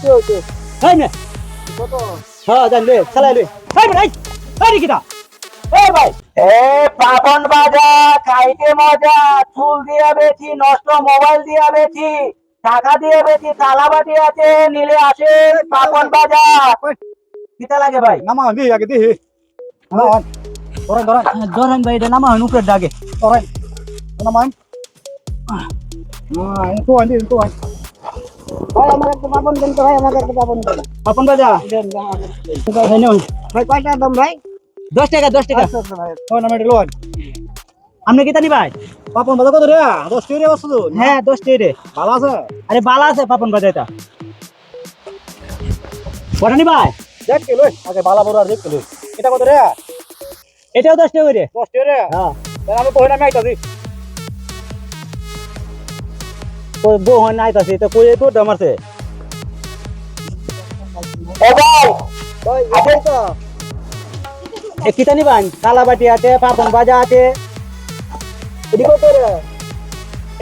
নে? হ্যাঁ চালাই লে ভাই এই ভাই। এ পাপন বাজা খাইতে মজা চুল দিয়ে বেছি নষ্ট মোবাইল দিয়ে বেছি টাকা দিয়ে বেছি তালাবাটি আছে নিলে আসে পাপন বাজা কিতা লাগে ভাই? নামা দি আগে দি। নামা ধরেন ধরেন। ধরেন ভাই এটা নামা হয় উপরের ডাকে ধরেন। নামা হ্যাঁ একটু আনি একটু আনি ভাই আমার একটা পাপন দেন তো ভাই আমাকে একটা পাপন দেন। আপন বাজা দেন এই নিন। ভাই কয়টা দাম ভাই? দশ টাকা দশ টাকা। ভাই। ওই নামে লোন আপনি কিতা নি ভাই? পাপন বাজা কত রে? দশ টাকা রে বস্তু হ্যাঁ দশ টাকা রে। ভালো আছে? আরে বালা আছে পাপন বাজা এটা কটা নি ভাই? দেখ কে লই আগে বালা বড় আর দেখ কে লই এটা কত রে? এটাও দশ টাকা রে দশ টাকা রে? হ্যাঁ। আমি কই নামে আইতাছি কই বউ হয় নাই তাছে এটা কই তো ডমারছে এ ভাই ভাই আছে তো। এ কিতা নি ভাই কালাবাটি আছে পাপন বাজা আছে। এডি কত রে?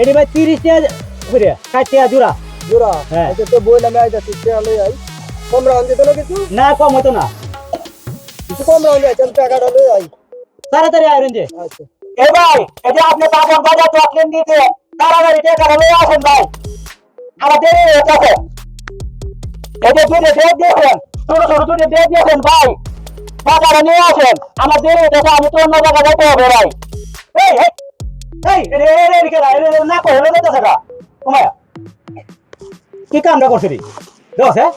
এটি ভাই তিরিশ টাকা করে ষাট টাকা জোড়া। জোড়া? হ্যাঁ। আচ্ছা তো বই নামে আইতাছি লই আই। কম রাউন্ড দিতে না কিছু? না কম হতো না। কিছু কম রাউন্ড আছে টাকাটা লই আই। তাড়াতাড়ি আয়রন যে আচ্ছা। এ ভাই এই আপনি পাপন বাজা চকলেট দিতে তাড়াতাড়ি টাকা লয়ে আসেন ভাই আমার দেরি হয়ে এই যে দুটো ডেট দিয়েছেন ছোট ছোট দুটো ডেট দিয়েছেন ভাই টাকাটা নিয়ে আসেন আমার দেরি হয়ে যাচ্ছে আমি তো অন্য জায়গায় যেতে হবে ভাই এই এই রে রে রে রে রে না কি কামটা করছে রে দশ হ্যাঁ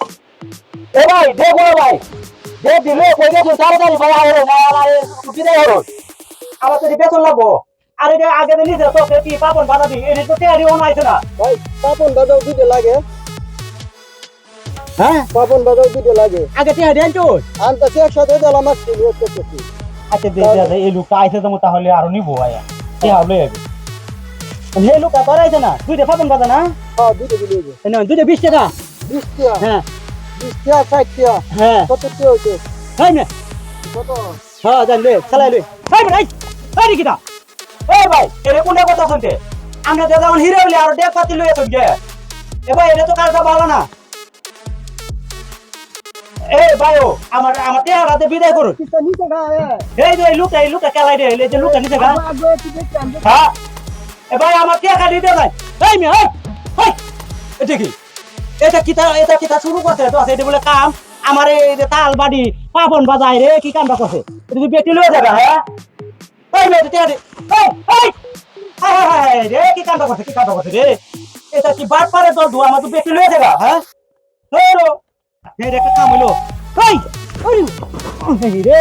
এ ভাই দেখো ভাই দেখ দিলে কই গেছো তাড়াতাড়ি ভাই আমার বিদায় হলো আমার তো বেতন লাগবো আরে যে আগে দিলি যে তো কি পাপন বাধা দি এটি তো তেয়ারি ও নাইছে না। ভাই পাপন বাজাও দুটো লাগে। হ্যাঁ? পাপন বাজাও দুটো লাগে। আগে তেয়ারি আনছো আনতে একসাথে দিলাম আর কি আচ্ছা দে দে এই লোকটা আইছে তো তাহলে আরও নিবো আয়া তে হবে হে লোকটা পারাইছে না। দুইটা পাপন বাধা না? হ্যাঁ দুটো দিলে নাও, দুইটা বিশ টাকা। বিশ টাকা হ্যাঁ। বিশ টাকা ষাট টাকা হ্যাঁ কত টাকা নে। কত হ্যাঁ জান লে চালাই লে এই ভাই ভাই কথা শুনতে আমরা দাদা এখন হিরো হইলে আর ডেক পাতি লইয়া তুমি এবার এটা তো কাজটা ভালো না? এ ভাইও আমার আমার তেহারাতে বিদায় করুন। কিসা নিচে গায়ে এই যে এই লোকটা এই লোকটা কেলাই রে এই যে লোকটা নিচে গা। আগে একটু দেখতে আমি হ্যাঁ। এ ভাই আমার টেকা দিতে ভাই। এই মে এই এই। এটা কি এটা কি তা এটা কি তা শুরু করছে? তো এটা বলে কাম। আমার এই তাল বাড়ি পাবন বাজায় রে কি কামটা করছে? এটা বেটি লয়ে যাবে হ্যাঁ? এই মে এটা এই এই এই হাই হাই হাই রে, কি কামটা করছে, কি কামটা করছে রে? এটা কি বাট পারে তো ধোয়া আমার তো বেটি লয়ে যাবে হ্যাঁ? হেরো এই রে কাম হইল এই ওই! রে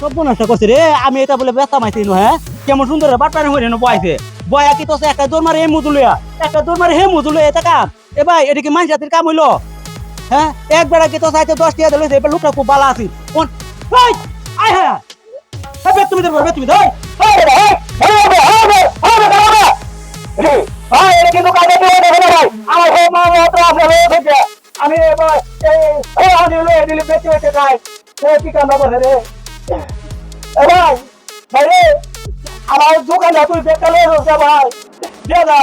সব নষ্ট করছে রে। আমি এটা বলে ব্যস্ত মাইছি নো হ্যাঁ? কেমন সুন্দর বাট পানি হয়ে বয়াইছে। বয়া কি তোছে একটা দৌড় মারে, হে মুজুলিয়া একটা দৌড় মারে, হে মুজুলিয়া এটা কাম? এ ভাই, এটা কি মানুষ জাতির কাম হইল? হ্যাঁ? একবার কি তো চাইতে দশ টাকা দিলে এবার লোকটা খুব ভালো আছি। আয় হ্যাঁ! হবে তুমি দেবো তুমি দেবো এই রে এই এই রে এই রে এই রে এই রে ভাই এরে কিন্তু কাজে দিয়ে দেবে আমার হোম মা মত আপনি হয়ে গেছে আমি আমার দোকানে তুই বেকার লয়ে যাস ভাই দে না